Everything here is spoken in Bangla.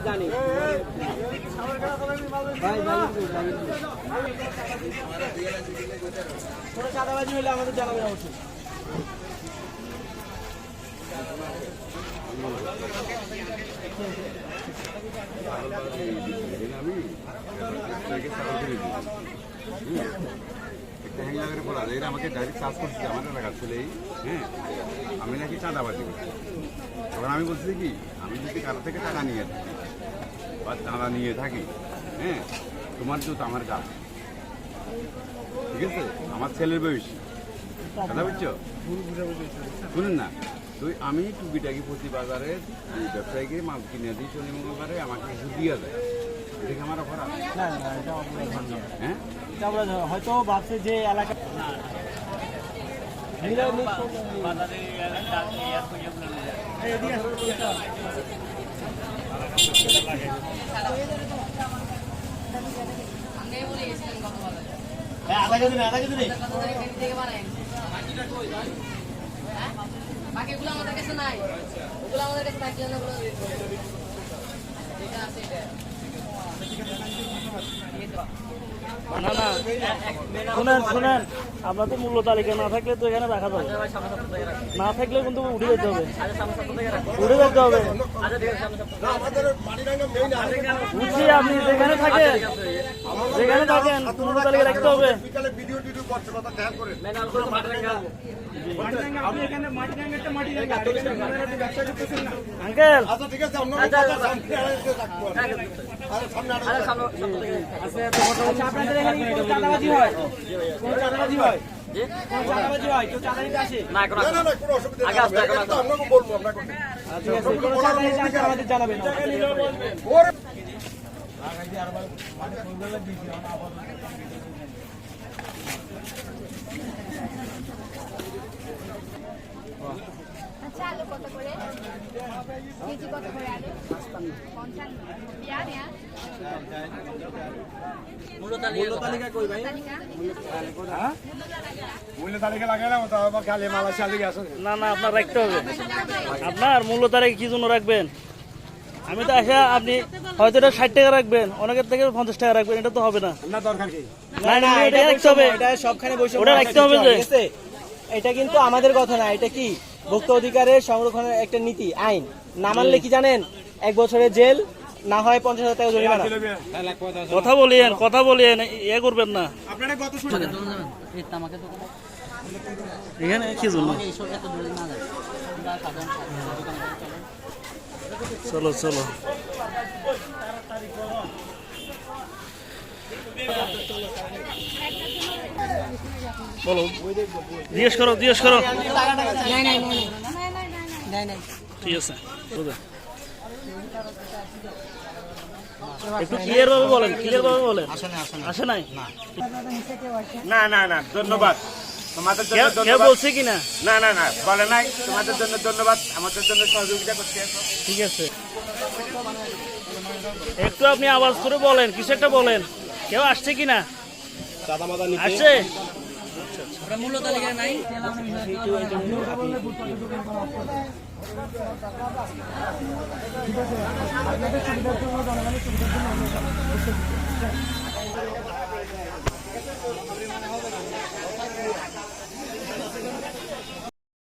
জানি। ভাই কোনো চাঁদাবাজি হলে আমাদের জানাবেন অবশ্যই আমি থেকে ছাগল কিনে দিই একটা হ্যাংলাগের বলা যায় আমাকে ডাইরেক্ট চার্জ করছে আমার এলাকার ছেলেই হ্যাঁ আমি নাকি চাঁদাবাজি করছি? তখন আমি বলছি কি আমি যদি কারও থেকে টাকা নিয়ে থাকি বা চাঁদা নিয়ে থাকি হ্যাঁ? তোমার জুত আমার গাছ ঠিক আছে? আমার ছেলের বয়স। কথা বুঝছ? শুনুন না। তুই আমি টুকিটাকি প্রতি বাজারে ব্যবসায়ীকে মাল কিনে দিই শনি মঙ্গলবারে আমাকে কিছু দিয়ে দেয়। এটা আমার অপরাধ। হ্যাঁ। হয়তো ভাবছে যে এলাকা নিলে আধা কেজি আধা কেজি। বাকিগুলো আমাদের কাছে নাই ওগুলো আমাদের কাছে থাকলে না ওগুলো এটা আছে এটা না না, শুনেন শুনেন। আপনার তো মূল্য তালিকা না থাকলে তো এখানে রাখা যাবে। না থাকলে কিন্তু উঠে যেতে হবে। উঠে যেতে হবে। বুঝছি আপনি যেখানে থাকেন যেখানে থাকেন, মূল্য তালিকা রাখতে হবে। আঙ্কেল। আচ্ছা, আপনাদের এখানে কি কোনো চাঁদাবাজি হয়? চাঁদাবাজি হয়? কোনো চাঁদাবাজি হয়? আচ্ছা, ঠিক আছে, কোনো চাঁদা নিতে আসলে আমাদের জানাবেন। আচ্ছা আলু কত করে? কেজি কত করে আলু? পঞ্চান্ন। পেঁয়াজ গেছে না না আপনার রাখতে হবে। আপনার মূল্য তারিখ কি জন্য রাখবেন? আমি তো আসা আপনি হয়তো এটা ষাট টাকা রাখবেন অনেকের থেকে পঞ্চাশ টাকা রাখবেন এটা তো হবে না। না দরকার কি? না না এটা রাখতে হবে। এটা সবখানে বসে ওটা রাখতে হবে যে। এটা কিন্তু আমাদের কথা না এটা কি? ভোক্তা অধিকারের সংরক্ষণের একটা নীতি আইন। না মানলে কি জানেন? এক বছরের জেল না হয় পঞ্চাশ হাজার টাকা জরিমানা। কথা বলিয়েন কথা বলিয়েন ইয়ে করবেন না। আপনারা কত শুনে এখানে কি জন্য? চলো চলো। বলো। জিজ্ঞেস করো জিজ্ঞেস করো। ঠিক আছে একটু ক্লিয়ার ভাবে বলেন ক্লিয়ার ভাবে বলেন। আসে নাই না না না ধন্যবাদ। তোমাদের জন্য কেউ- বলছে কিনা? না না না বলে নাই। তোমাদের জন্য ধন্যবাদ। আমাদের জন্য সহযোগিতা করতে ঠিক আছে। একটু আপনি আওয়াজ করে বলেন কিছু একটা বলেন। কেউ আসছে কিনা? আসছে?